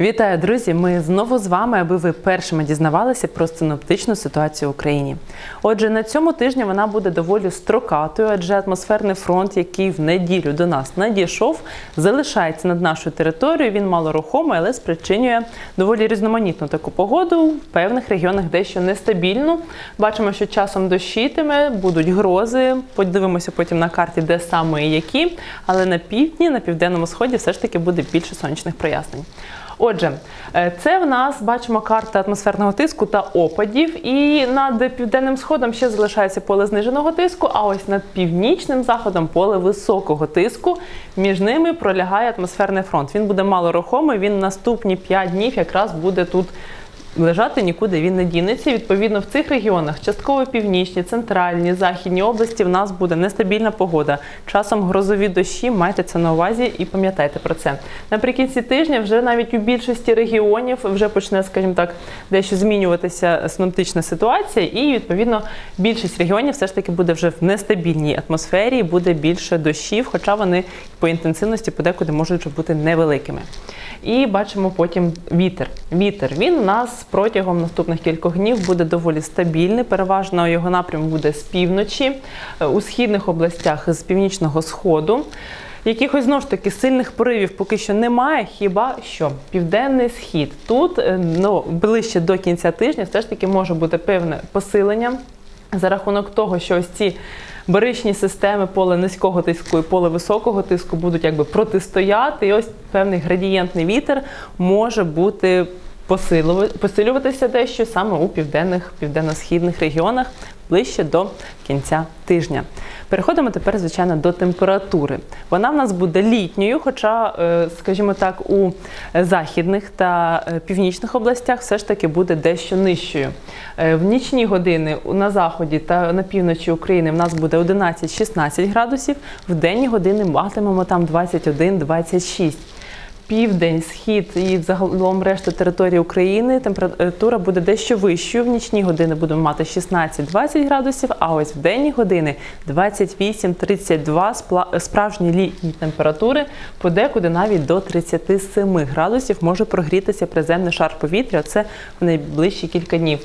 Вітаю, друзі! Ми знову з вами, аби ви першими дізнавалися про синоптичну ситуацію в Україні. Отже, на цьому тижні вона буде доволі строкатою, адже атмосферний фронт, який в неділю до нас надійшов, залишається над нашою територією. Він малорухомий, але спричинює доволі різноманітну таку погоду. В певних регіонах дещо нестабільну. Бачимо, що часом дощитиме, будуть грози. Подивимося потім на карті, де саме і які. Але на півдні, на південному сході, все ж таки буде більше сонячних прояснень. Отже, е, це в нас бачимо карта атмосферного тиску та опадів. І над південним сходом ще залишається поле зниженого тиску, а ось над північним заходом поле високого тиску. Між ними пролягає атмосферний фронт. Він буде малорухомий, він наступні 5 днів якраз буде тут. Лежати нікуди він не дінеться. Відповідно, в цих регіонах частково північні, центральні, західні області в нас буде нестабільна погода. Часом грозові дощі. Майте це на увазі і пам'ятайте про це. Наприкінці тижня вже навіть у більшості регіонів вже почне, скажімо так, дещо змінюватися синоптична ситуація, і відповідно більшість регіонів все ж таки буде вже в нестабільній атмосфері, буде більше дощів, хоча вони по інтенсивності подекуди можуть бути невеликими. І бачимо потім вітер. Вітер він у нас протягом наступних кількох днів буде доволі стабільний. Переважно його напрям буде з півночі, е, у східних областях з північного сходу. Якихось знову ж таки сильних поривів поки що немає. Хіба що південний схід тут е, ну ближче до кінця тижня, все ж таки може бути певне посилення за рахунок того, що ось ці баричні системи поле низького тиску і поле високого тиску будуть якби протистояти. І ось певний градієнтний вітер може бути посилюва- посилюватися дещо саме у південних південно-східних регіонах ближче до кінця тижня. Переходимо тепер, звичайно, до температури. Вона в нас буде літньою, хоча, е, скажімо так, у західних та е, північних областях все ж таки буде дещо нижчою. Е, В нічні години на заході та на півночі України в нас буде 11-16 градусів, в денні години матимемо там 21-26. Південь, схід і загалом решта території України температура буде дещо вищою. В нічні години будемо мати 16-20 градусів, а ось в денні години 28-32 спла- справжні літні температури, подекуди навіть до 37 градусів може прогрітися приземний шар повітря. Це в найближчі кілька днів.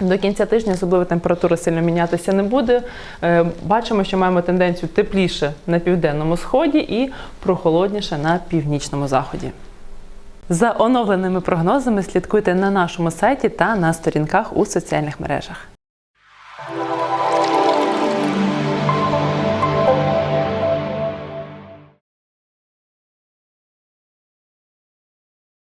До кінця тижня особливо температура сильно мінятися не буде. Е, Бачимо, що маємо тенденцію тепліше на південному сході і прохолодніше на північному заході. За оновленими прогнозами слідкуйте на нашому сайті та на сторінках у соціальних мережах.